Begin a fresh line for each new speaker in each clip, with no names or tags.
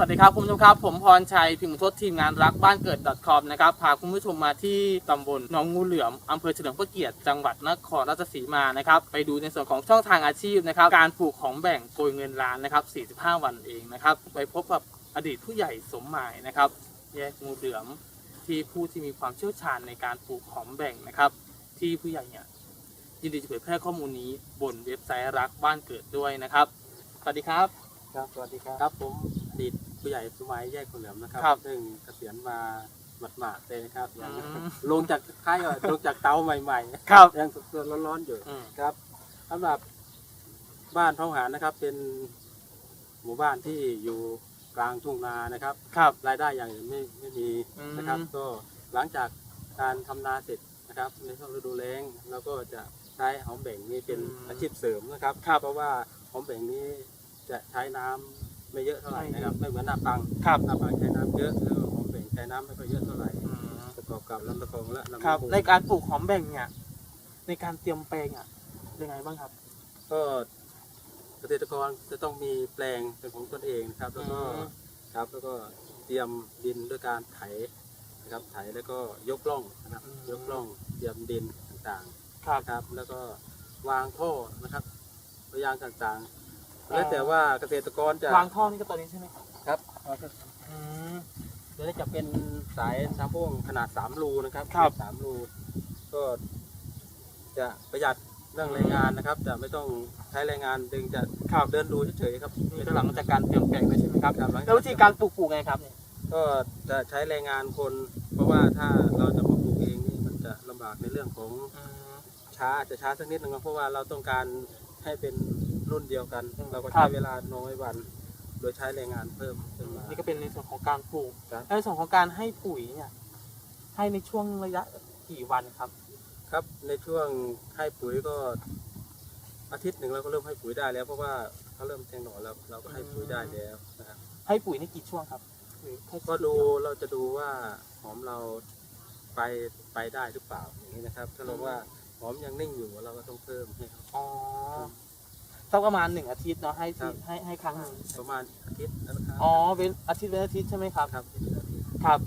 สวัสดีครับคุณผู้ชมครับ ผมพรชัยพิมพ์ทศทีมงานรักบ้านเกิด .com นะครับพาคุณผู้ชมมาที่ตำบลหนองงูเหลือมอำเภอเฉลิมพระเกียรติจังหวัดนครราชสีมานะครับไปดูในส่วนของช่องทางอาชีพนะครับการปลูกของแบ่งโกยเงินล้านนะครับ 45 วันเองนะครับไปพบกับอดีตผู้ใหญ่สมหมายนะครับแยกงูเหลือมที่ผู้ที่มีความเชี่ยวชาญในการปลูกหอมแบ่งนะครับ ที่ผู้ใหญ่เนี่ยยินดีจะเผยแพร่ข้อมูลนี้บนเว็บไซต์รักบ้านเกิดด้วยนะครับ สวัสดีครับ
ครับ สวัสดีครับ ครับผมอดีต ผู้ใหญ่สมัยแยกคนเหลือมนะครับ
ครับ
ซึ่งเกษียณมาหมาดๆเลยนะครับยัง
อืม
ลงจากค่ายก่อนลงจากเตาใหม่ๆ
ครับ
ยังสดๆร้อนๆอยู่
อืม
ครับสำหรับบ้านท้องหารนะครับ เป็นหมู่บ้านที่อยู่กลางทุ่งนานะครับ
ครับ
รายได้อย่างอื่นไม่ไม่มีนะครับ
อืม
ก็หลังจากการทำนาเสร็จนะครับในช่วงฤดูแล้งเราก็จะใช้หอมแบ่งนี้เป็นอาชีพเสริมนะครับ เพราะว่าหอมแบ่งนี้จะใช้น้ำ ไม่เยอะเท่าไหร่นะครับไม่เหมือนหน้าปัง
ครับ
หน้าปังใช้น้ำเยอะแล้วก็หอมแบ่งใช้น้ำไม่ค่อยเยอะเท่าไหร่ประกอบกับลำตะคองและลำ
ครับ
ตะค
ในการปลูกหอมแบ่งเนี่ย ในการเตรียมแปลงอะยังไงบ้างครับ
ก็เกษตรกรจะต้องมีแปลงเป็นของตนเองนะครับ แล้วก็
อืม
ครับแล้วก็เตรียมดินด้วยการไถนะครับไถแล้วก็ยกล่องนะครับยกล่องเตรียมดินต่างๆ
ครับ
นะครับแล้วก็วางท่อนะครับระยางต่างๆ แล้วแต่ว่าเกษตรกรจะ
วางท่อนี่ก็ตัวนี้ใช่ไหมครับ
ครับ
อืม
เดี๋ยวจะเป็นสายน้ำพ่วงขนาด3รูนะครับ
ครับ
สามรูก็จะประหยัดเรื่องแรงงานนะครับ จะไม่ต้องใช้แรงงานดึงจะ
ครับ
เดินดูเฉยๆครับ
นี่ก็หลังจากการเตรียมแปลงเลยใช่ไหมครับ
ครับหลัง
แล้ววิธีการปลูกปลูกไงครับเนี่ย
ก็จะใช้แรงงานคน เพราะว่าถ้าเราจะมาปลูกเองนี่มันจะลำบากในเรื่องของ
อืม
ช้าจะช้าสักนิดนึงครับเพราะว่าเราต้องการให้เป็น รุ่นเดียวกัน
อืม
เราก็
ครั
ใช้
บ
เวลาน้อยวัน โดยใช้แรงงานเพิ่มขึ้นมา
นี่ก็เป็นในส่วนของการปลูก
ครับ
แล้วในส่วนของการให้ปุ๋ยเนี่ยให้ในช่วงระยะกี่วันครับ
ครับในช่วงให้ปุ๋ยก็อาทิตย์หนึ่งเราก็เริ่มให้ปุ๋ยได้แล้ว เพราะว่าเขาเริ่มแทงหน่อแล้วเราก็ให้ปุ๋ยได้แล้วนะครับ
ให้ปุ๋ยในกี่ช่วงครับหรือแค่
ก็ดูเราจะดูว่าหอมเราไปไปได้หรือเปล่าอย่างนี้นะครับ ถ้าเราว่าหอมยังนิ่งอยู่เราก็ต้องเพิ่มให้เขา
อ๋อ สักประมาณหนึ่งอาทิตย์เนาะให้
ครั
ที่
บ
ให้ให้ครั้งหนึ่ง
ประมาณอาทิตย์นะครับ
อ๋อเป็นอาทิตย์เป็นอาทิตย์ใช่ไหมครับ
ครับอาทิตย์อาทิตย์
ครับ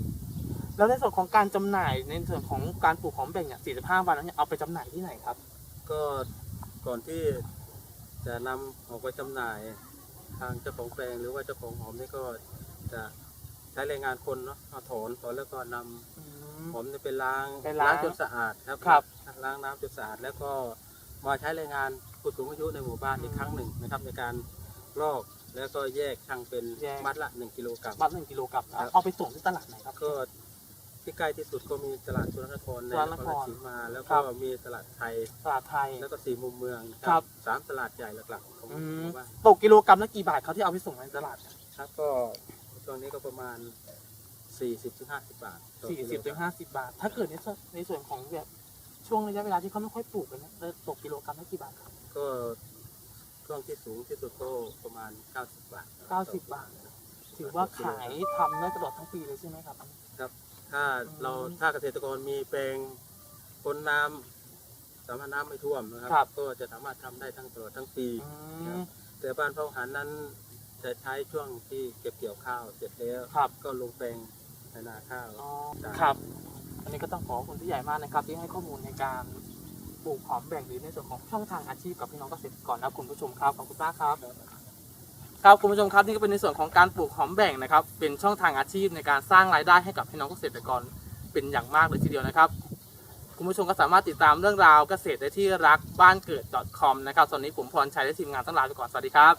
แล้วในส่วนของการจำหน่ายในส่วนของการปลูกหอมแบ่งเนี่ย45 วันนั้นเนี่ยเอาไปจำหน่ายที่ไหนครับ
ก็ก่อนที่จะนำออกไปจำหน่ายทางเจ้าของแปลงหรือว่าเจ้าของหอมนี่ก็จะใช้แรงงานคนเนาะมาถอนถอนแล้วก็นำหอมเนี่ยไปล้าง
ไปล้าง
จนสะอาดครับ
ครับ
ล้างน้ำจนสะอาดแล้วก็มาใช้แรงงาน ผู้สูงอายุในหมู่บ้านอีก
อืม
ครั้งหนึ่งนะครับ ในการลอกแล้วก็แยกชั่งเป็น
แยก
มัดละหนึ่งกิโลกรัม
มัดหนึ่งกิโลกรัม
ครับ
เอาไปส่งที่ตลาดไหนครับ
ก็ที่ใกล้ที่สุดก็มีตลาดสุรนครใน
สุร
น
น
ค
ค
ร
ร
ราชสีมา แล้ว
ครั
ก็
บ
มีตลาดไทย
ตลาดไทย
แล้วก็สี่มุมเมืองนะ
ค
ค
รั
รับบสามตลาดใหญ่หลักๆของห
อืม
มู่บ้าน
ตกกิโลกรัมละกี่บาทเขาที่เอาไปส่งในตลาด
ครับก็ช่วงนี้ก็ประมาณ 40ถึง50 บาทต่อ
สี่
กิโล
สิบถึงห้าสิบบาท ถ้าเกิดในส่วนในส่วนของแบบช่วงระยะเวลาที่เขาไม่ค่อยปลูกกันเนี่ยแล้วตกกิโลกรัมละกี่บาทครับ
ก็ช่วงที่สูงที่สุดก็ประมาณ 90 บาท
เก้าสิบบาท ถือว่าขายทำได้ตลอดทั้งปีเลยใช่ไหมครับ
ถ้าเรา
อืม
ถ้าเกษตรกรมีแปลงพ้นน้ำสามารถน้ำไม่ท่วมนะค
ครั
รับ ก็จะสามารถทำได้ทั้งตลอดทั้งปี
อืม
แต่บ้านพ่อหันนั้นจะใช้ช่วงที่เก็บเกี่ยวข้าวเสร็จแล้ว
ครับ
ก็ลงแปลงในนาข้าว
อ๋อครับ อันนี้ก็ต้องขอบคุณพี่ใหญ่มากนะครับที่ให้ข้อมูลในการ ปลูกหอมแบ่งหรือในส่วนของช่องทางอาชีพกับพี่น้องเกษตรกรนะคุณผู้ชมครับขอบคุณมากครับครับคุณผู้ชมครับนี่ก็เป็นในส่วนของการปลูกหอมแบ่งนะครับ เป็นช่องทางอาชีพในการสร้างรายได้ให้กับพี่น้องเกษตรกรเป็นอย่างมากเลยทีเดียวนะครับ คุณผู้ชมก็สามารถติดตามเรื่องราวเกษตรได้ที่รักบ้านเกิด .com นะครับส่วนนี้ผมพรชัยและทีมงานต้องลาไปก่อนสวัสดีครับ